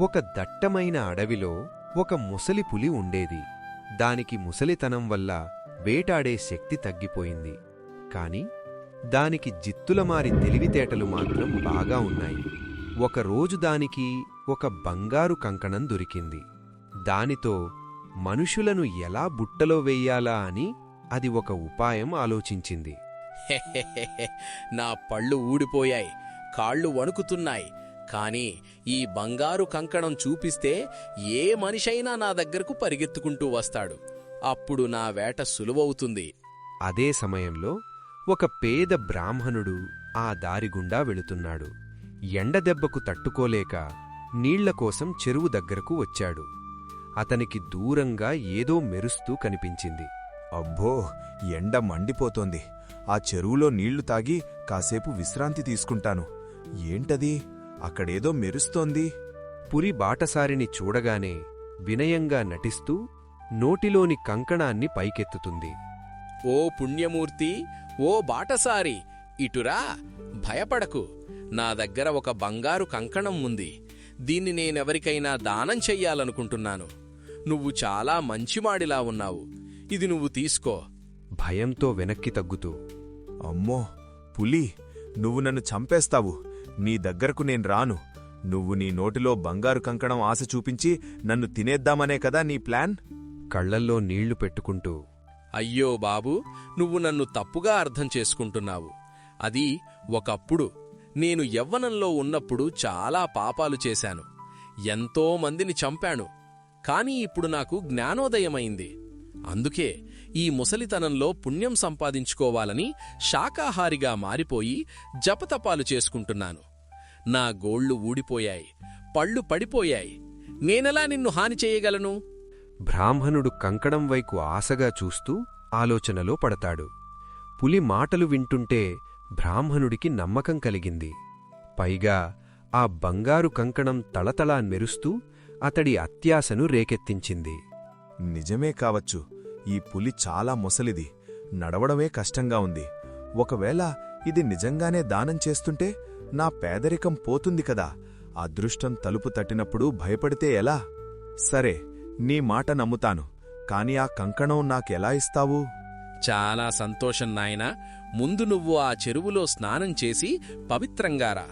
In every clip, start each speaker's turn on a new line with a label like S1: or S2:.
S1: ఒక దట్టమైన అడవిలో ఒక ముసలి పులి ఉండేది. దానికి ముసలితనం వల్ల వేటాడే శక్తి తగ్గిపోయింది. కాని దానికి జిత్తులమారి తెలివితేటలు మాత్రం బాగా ఉన్నాయి. ఒకరోజు దానికి ఒక బంగారు కంకణం దొరికింది. దానితో మనుషులను ఎలా బుట్టలో వెయ్యాలా అని అది ఒక ఉపాయం ఆలోచించింది.
S2: నా పళ్ళు ఊడిపోయాయి. కాళ్ళు వణుకుతున్నాయి. కాని ఈ బంగారు కంకణం చూపిస్తే ఏ మనిషైనా నా దగ్గరకు పరిగెత్తుకుంటూ వస్తాడు. అప్పుడు నా వేట సులువవుతుంది.
S1: అదే సమయంలో ఒక పేద బ్రాహ్మణుడు ఆ దారిగుండా వెళుతున్నాడు. ఎండదెబ్బకు తట్టుకోలేక నీళ్ళ కోసం చెరువు దగ్గరకు వచ్చాడు. అతనికి దూరంగా ఏదో మెరుస్తూ కనిపించింది.
S3: అబ్బో ఎండ మండిపోతోంది. ఆ చెరువులో నీళ్ళు తాగి కాసేపు విశ్రాంతి తీసుకుంటాను. ఏంటది? అక్కడేదో మెరుస్తోంది.
S1: పులి బాటసారిని చూడగానే వినయంగా నటిస్తూ నోటిలోని కంకణాన్ని పైకెత్తుతుంది.
S2: ఓ పుణ్యమూర్తి ఓ బాటసారి ఇటురా భయపడకు. నా దగ్గర ఒక బంగారు కంకణం ఉంది. దీన్ని నేనెవరికైనా దానం చెయ్యాలనుకుంటున్నాను. నువ్వు చాలా మంచివాడిలా ఉన్నావు. ఇది నువ్వు తీసుకో.
S1: భయంతో వెనక్కి తగ్గుతూ
S3: అమ్మో పులి నువ్వు నన్ను చంపేస్తావు. నీ దగ్గరకు నేను రాను. నువ్వు నీ నోటిలో బంగారు కంకణం ఆశ చూపించి నన్ను తినేద్దామనే కదా నీ ప్లాన్?
S1: కళ్ళల్లో నీళ్ళు పెట్టుకుంటూ
S2: అయ్యో బాబు నువ్వు నన్ను తప్పుగా అర్థం చేసుకుంటున్నావు. అది ఒకప్పుడు నేను యవ్వనంలో ఉన్నప్పుడు చాలా పాపాలు చేశాను. ఎంతో మందిని చంపాను. కాని ఇప్పుడు నాకు జ్ఞానోదయమైంది. అందుకే ఈ ముసలితనంలో పుణ్యం సంపాదించుకోవాలని శాకాహారిగా మారిపోయి జపతపాలు చేసుకుంటున్నాను. నా గోళ్ళు ఊడిపోయాయి పళ్ళు పడిపోయాయి. నేనెలా నిన్ను హాని చేయగలను?
S1: బ్రాహ్మణుడు కంకణం వైపు ఆశగా చూస్తూ ఆలోచనలో పడతాడు. పులి మాటలు వింటుంటే బ్రాహ్మణుడికి నమ్మకం కలిగింది. పైగా ఆ బంగారు కంకణం తళతళా మెరుస్తూ అతడి అత్యాశను రేకెత్తించింది.
S3: నిజమే కావచ్చు ఈ పులి చాలా ముసలిది నడవడమే కష్టంగా ఉంది. ఒకవేళ ఇది నిజంగానే దానం చేస్తుంటే నా పేదరికం పోతుంది కదా. అదృష్టం తలుపు తట్టినప్పుడు భయపడితే ఎలా? సరే నీ మాట నమ్ముతాను. కాని ఆ కంకణం నాకెలా ఇస్తావు?
S2: చాలా సంతోషం నాయనా. ముందు నువ్వు ఆ చెరువులో స్నానం చేసి పవిత్రంగారా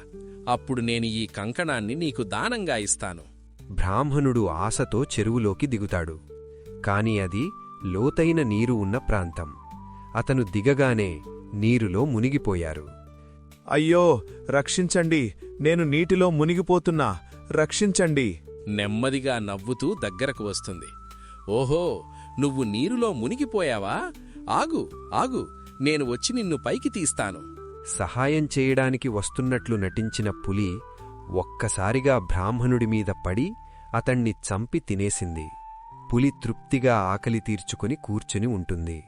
S2: అప్పుడు నేను ఈ కంకణాన్ని నీకు దానంగా ఇస్తాను.
S1: బ్రాహ్మణుడు ఆశతో చెరువులోకి దిగుతాడు. కాని అది లోతైన నీరు ఉన్న ప్రాంతం. అతను దిగగానే నీరులో మునిగిపోయారు.
S3: అయ్యో రక్షించండి. నేను నీటిలో మునిగిపోతున్నా. రక్షించండి.
S2: నెమ్మదిగా నవ్వుతూ దగ్గరకు వస్తుంది. ఓహో నువ్వు నీరులో మునిగిపోయావా? ఆగు ఆగు. నేను వచ్చి నిన్ను పైకి తీస్తాను.
S1: సహాయం చేయడానికి వస్తున్నట్లు నటించిన పులి ఒక్కసారిగా బ్రాహ్మణుడి మీద పడి అతణ్ణి చంపి తినేసింది. పులి తృప్తిగా ఆకలి తీర్చుకుని కూర్చుని ఉంటుంది.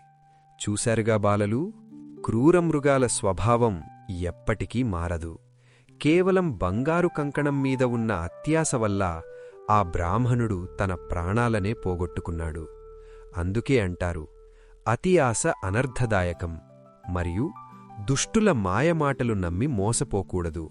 S1: చూశారుగా బాలలు? క్రూరమృగాల స్వభావం ఎప్పటికీ మారదు. కేవలం బంగారు కంకణం మీద ఉన్న అత్యాశ వల్ల ఆ బ్రాహ్మణుడు తన ప్రాణాలనే పోగొట్టుకున్నాడు. అందుకే అంటారు అతి ఆశ అనర్థదాయకం మరియు దుష్టుల మాయమాటలు నమ్మి మోసపోకూడదు.